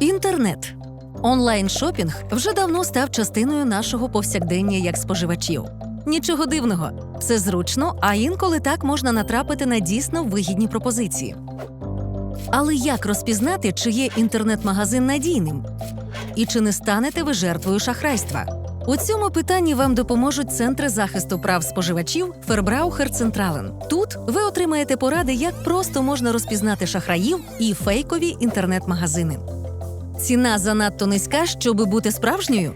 Інтернет. Онлайн-шопінг вже давно став частиною нашого повсякдення як споживачів. Нічого дивного, це зручно, а інколи так можна натрапити на дійсно вигідні пропозиції. Але як розпізнати, чи є інтернет-магазин надійним? І чи не станете ви жертвою шахрайства? У цьому питанні вам допоможуть центри захисту прав споживачів Фербраухер Централен. Тут ви отримаєте поради, як просто можна розпізнати шахраїв і фейкові інтернет-магазини. Ціна занадто низька, щоби бути справжньою.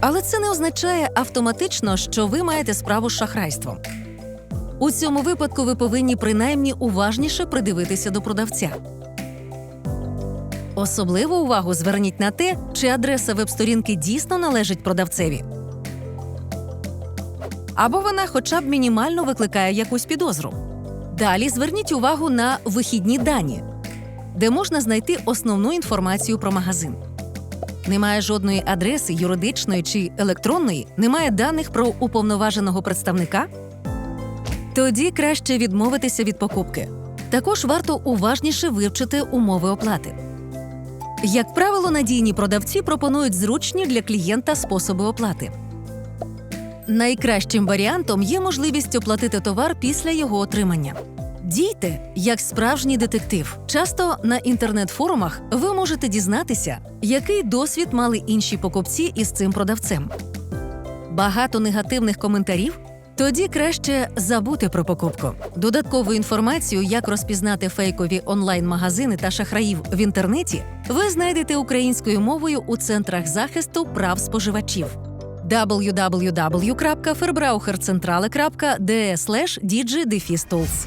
Але це не означає автоматично, що ви маєте справу з шахрайством. У цьому випадку ви повинні принаймні уважніше придивитися до продавця. Особливу увагу зверніть на те, чи адреса веб-сторінки дійсно належить продавцеві. Або вона хоча б мінімально викликає якусь підозру. Далі зверніть увагу на вихідні дані, де можна знайти основну інформацію про магазин. Немає жодної адреси, юридичної чи електронної, немає даних про уповноваженого представника. Тоді краще відмовитися від покупки. Також варто уважніше вивчити умови оплати. Як правило, надійні продавці пропонують зручні для клієнта способи оплати. Найкращим варіантом є можливість оплатити товар після його отримання. Дійте як справжній детектив. Часто на інтернет-форумах ви можете дізнатися, який досвід мали інші покупці із цим продавцем. Багато негативних коментарів. Тоді краще забути про покупку. Додаткову інформацію, як розпізнати фейкові онлайн-магазини та шахраїв в інтернеті, ви знайдете українською мовою у центрах захисту прав споживачів www.ferbrauchercentrale.de digidefistools